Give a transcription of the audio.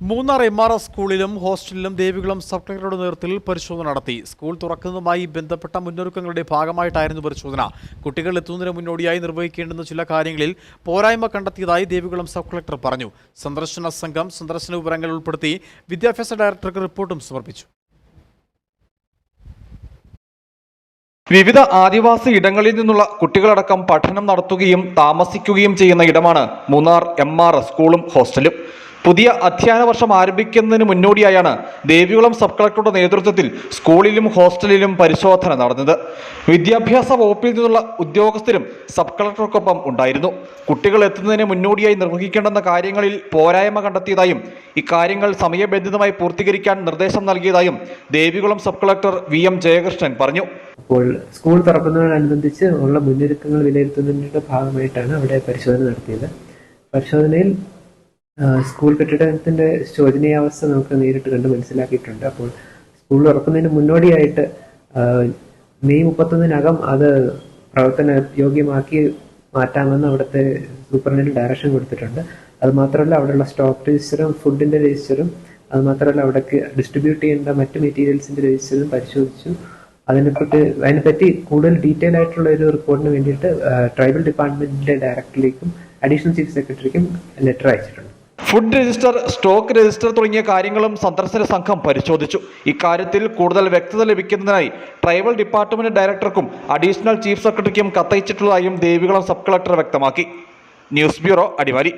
Munnar M R S സ്കൂളിലും ഹോസ്റ്റലിലും Devikulam sub കളക്ടറുടെ നേതൃത്വത്തിൽ പരിശോധന നടത്തി. സ്കൂൾ തുറക്കുന്നതുമായി ബന്ധപ്പെട്ട മുന്നൊരുക്കങ്ങളുടെ ഭാഗമായിട്ടായിരുന്നു പരിശോധന. കുട്ടികൾ എത്തുന്നതിന് മുന്നോടിയായി നിർവഹിക്കേണ്ടുന്ന ചില കാര്യങ്ങളിൽ പോരായ്മ കണ്ടെത്തിയതായി ദേവികുളം സബ് കളക്ടർ പറഞ്ഞു. സന്ദർശന സംഘം സന്ദർശന വിവരങ്ങൾ ഉൾപ്പെടുത്തി വിദ്യാഭ്യാസ ഡയറക്ടർക്ക് റിപ്പോർട്ടും സമർപ്പിച്ചു. വിവിധ ആദിവാസി ഇടങ്ങളിൽ നിന്നുള്ള കുട്ടികളടക്കം പഠനം നടത്തുകയും താമസിക്കുകയും ചെയ്യുന്ന ഇടമാണ് മൂന്നാർ എം സ്കൂളും ഹോസ്റ്റലും. പുതിയ അധ്യയന വർഷം ആരംഭിക്കുന്നതിന് മുന്നോടിയായാണ് ദേവികുളം സബ് കളക്ടറുടെ നേതൃത്വത്തിൽ സ്കൂളിലും ഹോസ്റ്റലിലും പരിശോധന നടന്നത്. വിദ്യാഭ്യാസ വകുപ്പിൽ നിന്നുള്ള ഉദ്യോഗസ്ഥരും സബ് കളക്ടർക്കൊപ്പം ഉണ്ടായിരുന്നു. കുട്ടികൾ എത്തുന്നതിന് മുന്നോടിയായി നിർവഹിക്കേണ്ടുന്ന കാര്യങ്ങളിൽ പോരായ്മ കണ്ടെത്തിയതായും ഇക്കാര്യങ്ങൾ സമയബന്ധിതമായി പൂർത്തീകരിക്കാൻ നിർദ്ദേശം നൽകിയതായും Devikulam sub collector V M Jayakrishnan പറഞ്ഞു. അപ്പോൾ സ്കൂൾ തുറക്കുന്നതിനോടനുബന്ധിച്ച് ഉള്ള മുന്നൊരുക്കങ്ങൾ വിലയിരുത്തുന്നതിന്റെ ഭാഗമായിട്ടാണ് അവിടെ പരിശോധന നടത്തിയത്. പരിശോധനയിൽ സ്കൂൾ കെട്ടിടത്തിന്റെ ശോചനീയാവസ്ഥ നമുക്ക് നേരിട്ട് കണ്ട് മനസ്സിലാക്കിയിട്ടുണ്ട്. അപ്പോൾ സ്കൂൾ തുറക്കുന്നതിന് മുന്നോടിയായിട്ട് മെയ് മുപ്പത്തൊന്നിനകം അത് പ്രവർത്തന യോഗ്യമാക്കി മാറ്റാമെന്ന് അവിടുത്തെ സൂപ്രണ്ടിന് ഡയറക്ഷൻ കൊടുത്തിട്ടുണ്ട്. അത് മാത്രമല്ല അവിടെയുള്ള സ്റ്റോക്ക് രജിസ്റ്ററും ഫുഡിന്റെ രജിസ്റ്ററും അത് മാത്രമല്ല അവിടേക്ക് ഡിസ്ട്രിബ്യൂട്ട് ചെയ്യേണ്ട മറ്റ് മെറ്റീരിയൽസിന്റെ രജിസ്റ്ററും പരിശോധിച്ചു. അതിനെപ്പറ്റി അതിനെപ്പറ്റി കൂടുതൽ ഡീറ്റെയിൽ ആയിട്ടുള്ള ഒരു റിപ്പോർട്ടിന് വേണ്ടിയിട്ട് ട്രൈബൽ ഡിപ്പാർട്ട്മെന്റിന്റെ ഡയറക്ടറിലേക്കും അഡീഷണൽ ചീഫ് സെക്രട്ടറിക്കും ലെറ്റർ അയച്ചിട്ടുണ്ട്. ഫുഡ് രജിസ്റ്റർ സ്റ്റോക്ക് രജിസ്റ്റർ തുടങ്ങിയ കാര്യങ്ങളും സന്ദർശന സംഘം പരിശോധിച്ചു. ഇക്കാര്യത്തിൽ കൂടുതൽ വ്യക്തത ലഭിക്കുന്നതിനായി ട്രൈബൽ ഡിപ്പാർട്ട്മെന്റ് ഡയറക്ടർക്കും അഡീഷണൽ ചീഫ് സെക്രട്ടറിക്കും കത്തയച്ചിട്ടുള്ളതായും ദേവികുളം സബ് കളക്ടർ വ്യക്തമാക്കി. News bureau Adimali.